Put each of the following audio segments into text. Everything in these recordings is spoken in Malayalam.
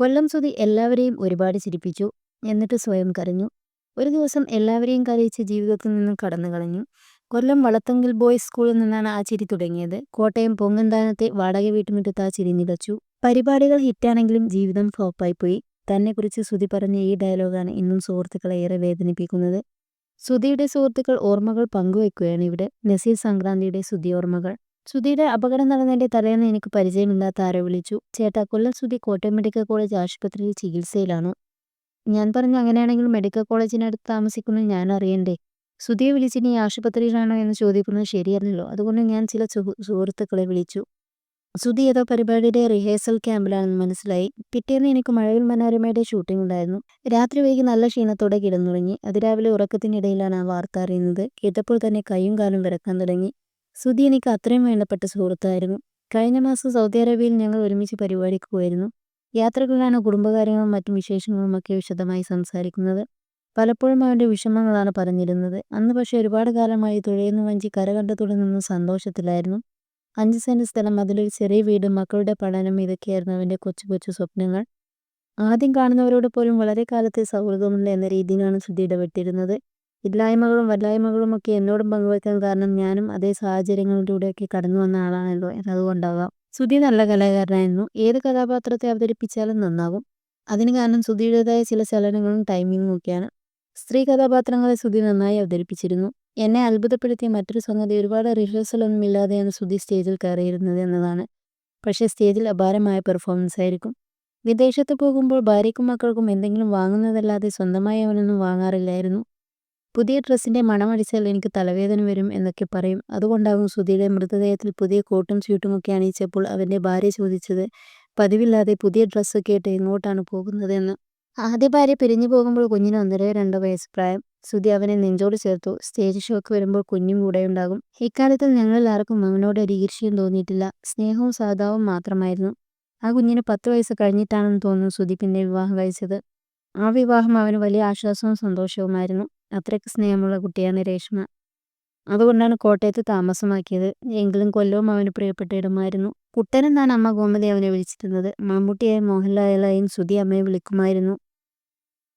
കൊല്ലം സുധി എല്ലാവരെയും ഒരുപാട് ചിരിപ്പിച്ചു എന്നിട്ട് സ്വയം കരഞ്ഞു. ഒരു ദിവസം എല്ലാവരെയും കരയിച്ച് ജീവിതത്തിൽ നിന്നും കടന്നു കളഞ്ഞു. കൊല്ലം വളത്തങ്കിൽ ബോയ്സ് സ്കൂളിൽ നിന്നാണ് ആ ചിരി തുടങ്ങിയത്. കോട്ടയം പൊങ്ങന്താനത്തെ വാടക വീട്ടുമുറ്റത്ത് ആ ചിരി നിലച്ചു പരിപാടികൾ ഹിറ്റാണെങ്കിലും ജീവിതം ഫ്ലോപ്പായി പോയി തന്നെക്കുറിച്ച് സുധി പറഞ്ഞ ഈ ഡയലോഗാണ് ഇന്നും സുഹൃത്തുക്കളെ ഏറെ വേദനിപ്പിക്കുന്നത്. സുധിയുടെ സുഹൃത്തുക്കൾ ഓർമ്മകൾ പങ്കുവെക്കുകയാണ് ഇവിടെ. നസീർ സംക്രാന്തിയുടെ സുധി ഓർമ്മകൾ. സുധിയുടെ അപകടം നടന്നതിന്റെ തലേന്ന് എനിക്ക് പരിചയമില്ലാത്ത ആരോ വിളിച്ചു. ചേട്ടാ കൊല്ലം സുധി കോട്ടയം മെഡിക്കൽ കോളേജ് ആശുപത്രിയിൽ ചികിത്സയിലാണ്. ഞാൻ പറഞ്ഞു അങ്ങനെയാണെങ്കിൽ മെഡിക്കൽ കോളേജിനടുത്ത് താമസിക്കുന്നത് ഞാൻ അറിയണ്ടേ. സുധിയെ വിളിച്ച് ഈ ആശുപത്രിയിലാണോ എന്ന് ചോദിക്കുന്നത് ശരിയല്ലല്ലോ. അതുകൊണ്ട് ഞാൻ ചില സുഹൃത്തുക്കളെ വിളിച്ചു. സുധി ഏതോ പരിപാടിയുടെ റിഹേഴ്സൽ ക്യാമ്പിലാണെന്ന് മനസ്സിലായി. പിറ്റേന്ന് എനിക്ക് മഴവിൽ മനോരമയുടെ ഷൂട്ടിംഗ് ഉണ്ടായിരുന്നു. രാത്രി വൈകി നല്ല ക്ഷീണത്തോടെ കിടന്നുറങ്ങി. അതിരാവിലെ ഉറക്കത്തിനിടയിലാണ് ആ വാർത്ത അറിയുന്നത്. കേട്ടപ്പോൾ തന്നെ കയ്യും കാലും വിറക്കാൻ തുടങ്ങി. സുധി എനിക്ക് അത്രയും വേണ്ടപ്പെട്ട സുഹൃത്തായിരുന്നു. കഴിഞ്ഞ മാസം സൗദി അറേബ്യയിൽ ഞങ്ങൾ ഒരുമിച്ച് പരിപാടിക്ക് പോയിരുന്നു. യാത്രകളിലാണ് കുടുംബകാര്യങ്ങളും മറ്റു വിശേഷങ്ങളും ഒക്കെ വിശദമായി സംസാരിക്കുന്നത്. പലപ്പോഴും അവന്റെ വിഷമങ്ങളാണ് പറഞ്ഞിരുന്നത്. അന്ന് പക്ഷേ ഒരുപാട് കാലമായി തുഴയുന്ന വഞ്ചി കരകണ്ടത്തോടെ നിന്ന് സന്തോഷത്തിലായിരുന്നു. അഞ്ച് സെന്റ് സ്ഥലം അതിലൊരു ചെറിയ വീട് മക്കളുടെ പഠനം ഇതൊക്കെയായിരുന്നു അവന്റെ കൊച്ചു കൊച്ചു സ്വപ്നങ്ങൾ. ആദ്യം കാണുന്നവരോട് പോലും വളരെ കാലത്തെ സൗഹൃദമുണ്ട് എന്ന രീതിയിലാണ് ശ്രുതി ഇടപെട്ടിരുന്നത്. ഇല്ലായ്മകളും വല്ലായ്മകളും ഒക്കെ എന്നോടും പങ്കുവയ്ക്കാൻ കാരണം ഞാനും അതേ സാഹചര്യങ്ങളിലൂടെയൊക്കെ കടന്നു വന്ന ആളാണല്ലോ അതുകൊണ്ടാകാം സുധി നല്ല കലാകാരനായിരുന്നു. ഏത് കഥാപാത്രത്തെ അവതരിപ്പിച്ചാലും നന്നാകും. അതിന് കാരണം സുധിയുടേതായ ചില ചലനങ്ങളും ടൈമിങ്ങും ഒക്കെയാണ്. സ്ത്രീ കഥാപാത്രങ്ങളെ സുധി നന്നായി അവതരിപ്പിച്ചിരുന്നു. എന്നെ അത്ഭുതപ്പെടുത്തിയ മറ്റൊരു സംഗതി ഒരുപാട് റിഹേഴ്സലൊന്നും ഇല്ലാതെയാണ് സുധി സ്റ്റേജിൽ കയറിയിരുന്നത് എന്നതാണ്. പക്ഷേ സ്റ്റേജിൽ അപാരമായ പെർഫോമൻസ് ആയിരിക്കും. വിദേശത്ത് പോകുമ്പോൾ ഭാര്യയ്ക്കും മക്കൾക്കും എന്തെങ്കിലും വാങ്ങുന്നതല്ലാതെ സ്വന്തമായി അവനൊന്നും വാങ്ങാറില്ലായിരുന്നു. പുതിയ ഡ്രസ്സിന്റെ മണമടിച്ചാൽ എനിക്ക് തലവേദന വരും എന്നൊക്കെ പറയും. അതുകൊണ്ടാകും സുധിയുടെ മൃതദേഹത്തിൽ പുതിയ കോട്ടും സ്യൂട്ടും ഒക്കെ അണിയിച്ചപ്പോൾ അവന്റെ ഭാര്യ ചോദിച്ചത് പതിവില്ലാതെ പുതിയ ഡ്രസ്സ് ഇട്ട് എങ്ങോട്ടാണ് പോകുന്നതെന്ന്? ആദ്യ ഭാര്യ പിരിഞ്ഞു പോകുമ്പോൾ കുഞ്ഞിന് ഒന്നരയോ രണ്ടോ വയസ്സ് പ്രായം. സുധി അവനെ നെഞ്ചോട് ചേർത്തു. സ്റ്റേജ് ഷോക്ക് വരുമ്പോൾ കുഞ്ഞും കൂടെ ഉണ്ടാകും. ഇക്കാലത്തിൽ ഞങ്ങളിൽ ആർക്കും അവനോട് ഒരു ഈർഷ്യം തോന്നിയിട്ടില്ല. സ്നേഹവും സാധാവും മാത്രമായിരുന്നു. ആ കുഞ്ഞിന് പത്ത് വയസ്സ് കഴിഞ്ഞിട്ടാണെന്ന് തോന്നുന്നു സുധി പിന്നെ വിവാഹം കഴിച്ചത്. ആ വിവാഹം അവന് വലിയ ആശ്വാസവും സന്തോഷവുമായിരുന്നു. അത്രയ്ക്ക് സ്നേഹമുള്ള കുട്ടിയാണ് രേഷ്മ. അതുകൊണ്ടാണ് കോട്ടയത്ത് താമസമാക്കിയത്. എങ്കിലും കൊല്ലവും അവന് പ്രിയപ്പെട്ട ഇടമായിരുന്നു. കുട്ടനെന്നാണ് അമ്മ ഗോമതി അവനെ വിളിച്ചിരുന്നത്. മമ്മൂട്ടിയായ മോഹൻലാലായും സുധി അമ്മയെ വിളിക്കുമായിരുന്നു.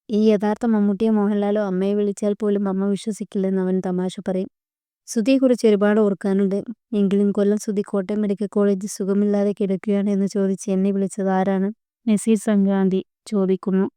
ഈ യഥാർത്ഥ മമ്മൂട്ടിയെ മോഹൻലാലോ അമ്മയെ വിളിച്ചാൽ പോലും അമ്മ വിശ്വസിക്കില്ലെന്ന് അവൻ തമാശ പറയും. സുധിയെക്കുറിച്ച് ഒരുപാട് ഓർക്കാനുണ്ട്. എങ്കിലും കൊല്ലം സുധി കോട്ടയം മെഡിക്കൽ കോളേജിൽ സുഖമില്ലാതെ കിടക്കുകയാണ് എന്ന് ചോദിച്ച് എന്നെ വിളിച്ചത് ആരാണ്? നസീർ സംക്രാന്തി ചോദിക്കുന്നു.